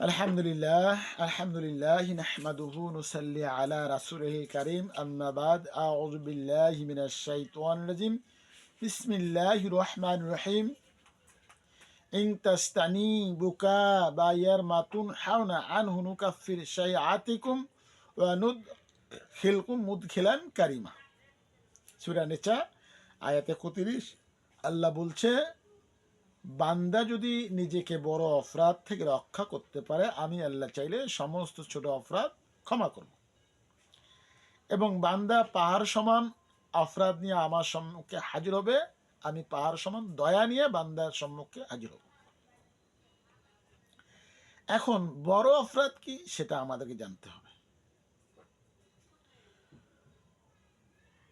আলহামদুলিল্লাহ আলহামদুলিল্লাহ নাহমাদুহু নুসাল্লি আলা রাসূলিল কারীম আম্মা বাদ আউযু বিল্লাহি মিনাশ শাইতানির রাজিম বিসমিল্লাহির রহমানির রহিম ইন তাস্তানিবুকা বায়ার মাতুন হাওনা আনহু নুকাফির শাইআতিকুম ওয়া নুদখিলকুম মুদখিলান কারিমা সূরা নিসা আয়াতে 31 আল্লাহ বলছে বান্দা যদি নিজেকে বড় অপরাধ থেকে রক্ষা করতে পারে, আমি আল্লাহ চাইলে সমস্ত ছোট অপরাধ ক্ষমা করব। এবং বান্দা পাহাড় সমান অপরাধ নিয়ে আমার সম্মুখে হাজির হবে, আমি পাহাড় সমান দয়া নিয়ে বান্দার সম্মুখে হাজির হব। এখন বড় অপরাধ কি, সেটা আমাদেরকে জানতে হবে।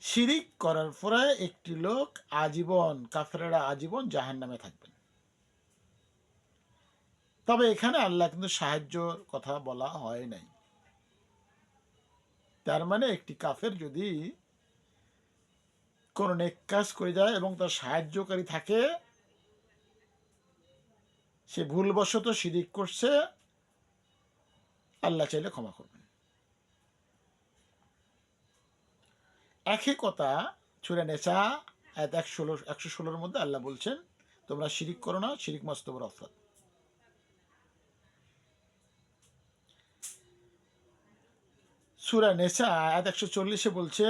শিরিক করার পরে একটি লোক আজীবন কাফেরা আজীবন জাহান নামে থাকবেন। তবে এখানে আল্লাহ কিন্তু সাহায্যর কথা বলা হয় নাই। তার মানে একটি কাফের যদি কোনো নেক কাজ করে যায় এবং তার সাহায্যকারী থাকে, সে ভুলবশত শিরিক করছে, আল্লাহ চাইলে ক্ষমা করবেন। একই কথা ছুড়ে নেশা এক ষোলো একশো ষোলোর মধ্যে আল্লাহ বলছেন, তোমরা শিরিক করো না, শিরিক মস্ত বড় অফরাত সুরা নেশা আয়াত একশো চল্লিশে বলছে,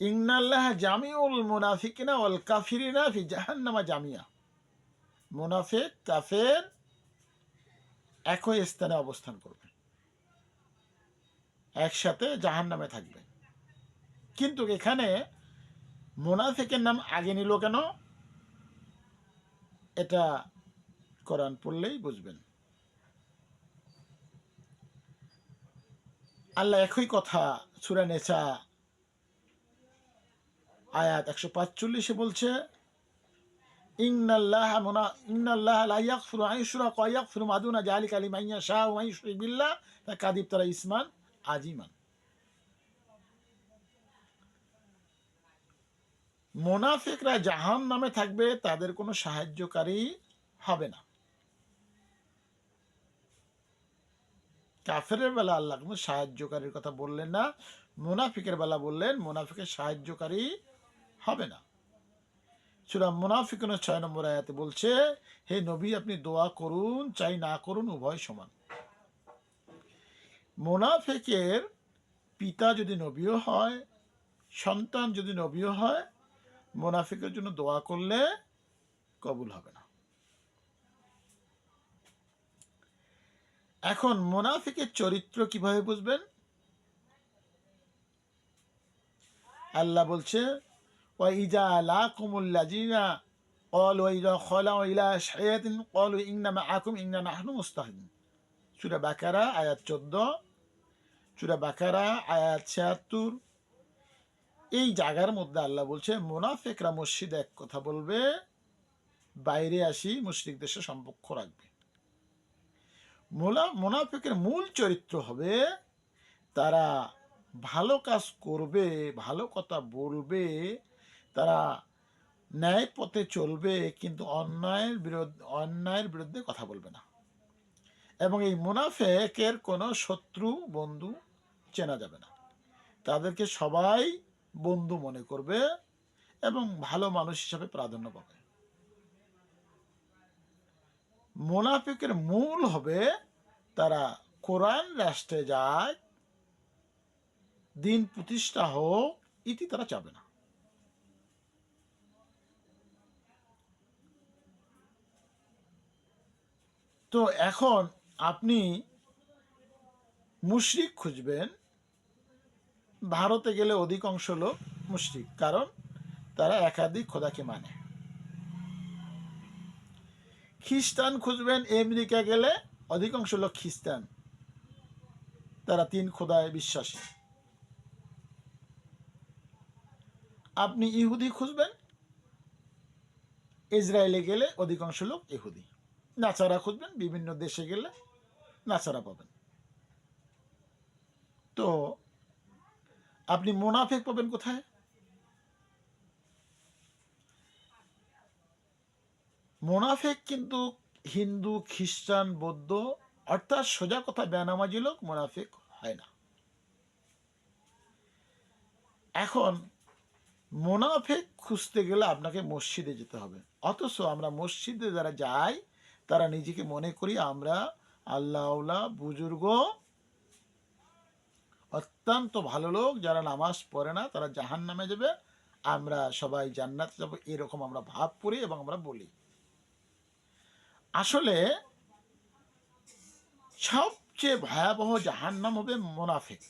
ইন্নাল্লাহ জামিউল মুনাফিকিনা ওয়াল কাফিরিনা ফি জাহান্নামা জামিয়া। মুনাফিক, কাফের একই স্থানে অবস্থান করবে। একসাথে জাহান্নামে থাকবে। কিন্তু এখানে মোনাফেকের নাম আগে নিল কেন? এটা কোরআন পড়লেই বুঝবেন। আল্লাহ একই কথা সুরা নেচা আয়াত একশো পাঁচচল্লিশে বলছে, ইন্নাল্লাহ মোনা, ইন্নাল্লাহ ইউশরিক বিল্লাহ। তারা ইসমান আজিমান। মোনাফিকরা জাহান নামে থাকবে, তাদের কোনো সাহায্যকারী হবে না। কাফের বেলা আল্লাহ কোনো সাহায্যকারীর কথা বললেন না, মুনাফিকের বেলা বললেন মুনাফিকের সাহায্যকারী হবে না। সুরা মুনাফিকের ছয় নম্বর আয়াতে বলছে, হে নবী, আপনি দোয়া করুন, চাই না করুন, উভয় সমান। মোনাফেকের পিতা যদি নবীও হয়, সন্তান যদি নবীও হয় মোনাফিকের জন্য দোয়া করলে কবুল হবে না এখন মোনাফিকের চরিত্র কিভাবে বুঝবেন আল্লাহ বলছে ওয়াইজা লা কুমুল্লাজিনা قال وإذا خلوا إلى شياط قالوا إنما معكم إننا نحن مستهزئون সূরা বাকারা আয়াত 14 সূরা বাকারা আয়াত 76 এই জায়গার মধ্যে আল্লাহ বলছে, মোনাফেকরা মসজিদ এক কথা বলবে, বাইরে আসি মুশরিক দেশে সম্পর্ক রাখবে। মোনাফেকের মূল চরিত্র হবে, তারা ভালো কাজ করবে, ভালো কথা বলবে, তারা ন্যায় পথে চলবে, কিন্তু অন্যায়ের বিরুদ্ধে অন্যায়ের বিরুদ্ধে কথা বলবে না। এবং এই মুনাফেকের কোনো শত্রু, বন্ধু চেনা যাবে না। তাদেরকে সবাই বন্ধু মনে করবে এবং ভালো মানুষ হিসাবে প্রাধান্য পাবে। মোনাফিকের মূল হবে তারা কোরআন রাষ্ট্রে যায়, দিন প্রতিষ্ঠা হোক, ইতি তারা চাবে না। তো এখন আপনি মুশরিক খুঁজবেন ভারতে গেলে অধিকাংশ লোক মুশরিক, কারণ তারা একাধিক খোদাকে মানে। খ্রিস্টান খুঁজবেন, আমেরিকা গেলে অধিকাংশ লোক খ্রিস্টান। তারা তিন খোদায় বিশ্বাসী। আপনি ইহুদি খুঁজবেন? ইসরায়েলে গেলে অধিকাংশ লোক ইহুদি। নাচারা খুঁজবেন, বিভিন্ন দেশে গেলে নাচারা পাবেন। তো আপনি মোনাফেক পাবেন কোথায়? মোনাফেক কিন্তু হিন্দু, খ্রিস্টান, বৌদ্ধ, অর্থাৎ সোজা কথা বেনামাজি লোক মোনাফেক হয় না। এখন মোনাফেক খুঁজতে গেলে আপনাকে মসজিদে যেতে হবে। অথচ আমরা মসজিদে যারা যাই, তারা নিজেকে মনে করি আমরা আল্লাহ, বুজুর্গ অত্যন্ত ভালো লোক, যারা নামাজ পড়ে না, তারা জাহান নামে যাবে। আমরা সবাই জান্নাতে যাব, এরকম আমরা ভাব করি এবং আমরা বলি। আসলে সবচেয়ে ভয়াবহ জাহান্নাম হবে মোনাফেক।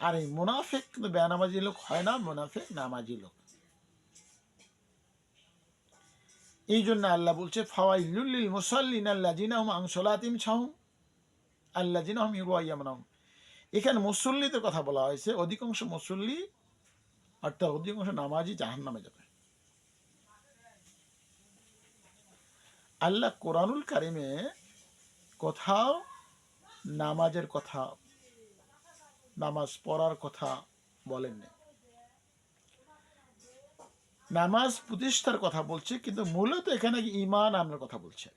আর এই মোনাফেক কিন্তু বেনামাজি লোক হয় না, মোনাফেক নামাজি লোক। এই জন্য আল্লাহ বলছে ফাওয়াইলুল্লিল মুসাল্লিন আল্লাহ জিনাহুম আং সলাতিম ছাহুম আল্লাহ জিনাহুম ইউয়াইয়ামনাহুম এখানে মুসল্লিদের কথা বলা হয়েছে, অধিকাংশ মুসল্লি অর্থাৎ অধিকাংশ নামাজি জাহান নামে যাবে। আল্লাহ কোরআনুল কারিমে কোথাও নামাজের কথা, নামাজ পড়ার কথা বলেননি। নামাজ প্রতিষ্ঠার কথা বলছে, কিন্তু মূলত এখানে ইমান আনার কথা বলছে?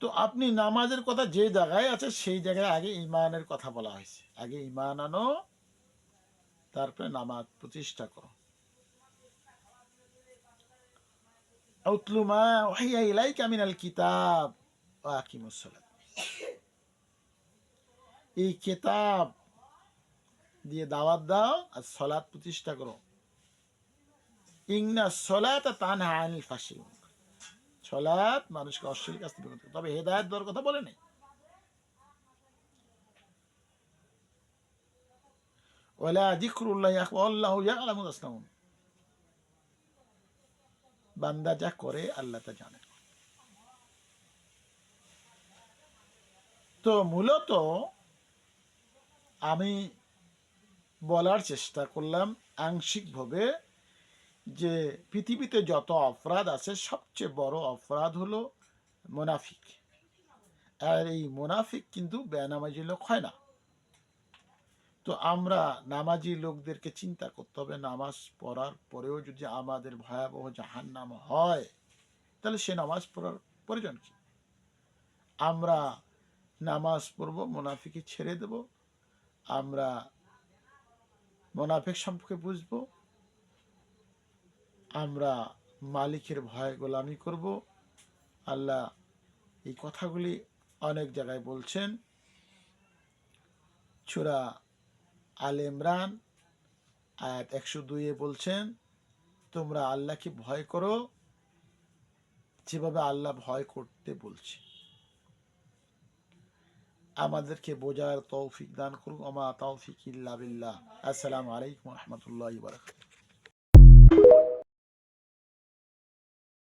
তো আপনি নামাজের কথা যে জায়গায় আছে সেই জায়গায় আগে ইমানের কথা বলা হয়েছে। আগে ইমান আনো, তারপরে নামাজ প্রতিষ্ঠা করো। প্রতিষ্ঠা করো। ইংনা সলাত তানহা আনিল ফাশিল সলাৎ মানুষকে অশ্লীল কাছ থেকে বিরত তবে হেদায়ত দেওয়ার কথা বলে নেই। বান্দা যা করে, আল্লাহ তা জানে। তো মূলত আমি বলার চেষ্টা করলাম আংশিকভাবে যে পৃথিবীতে যত অপরাধ আছে, সবচেয়ে বড় অপরাধ হলো মোনাফিক। আর এই মোনাফিক কিন্তু বেনামাজি লোক হয় না। তো আমরা নামাজি লোকদেরকে চিন্তা করতে হবে, নামাজ পড়ার পরেও যদি আমাদের ভয়াবহ জাহান্নাম হয়, তাহলে সে নামাজ পড়ার প্রয়োজন কি? আমরা নামাজ পড়ব মোনাফিকে ছেড়ে দেব, আমরা মোনাফিক সম্পর্কে বুঝব আমরা মালিকের ভয় গোলামি করব। আল্লাহ এই কথাগুলি অনেক জায়গায় বলছেন। চূড়া আল ইমরান আয়াত একশো দুইয়ে বলছেন, তোমরা আল্লাহকে ভয় করো যেভাবে আল্লাহ ভয় করতে বলছে। আমাদেরকে বোঝার তৌফিক দান করুক। আমা তৌফিক ইল্লা বিল্লাহ। আসসালামু আলাইকুম রহমতুল্লাহ বারকাত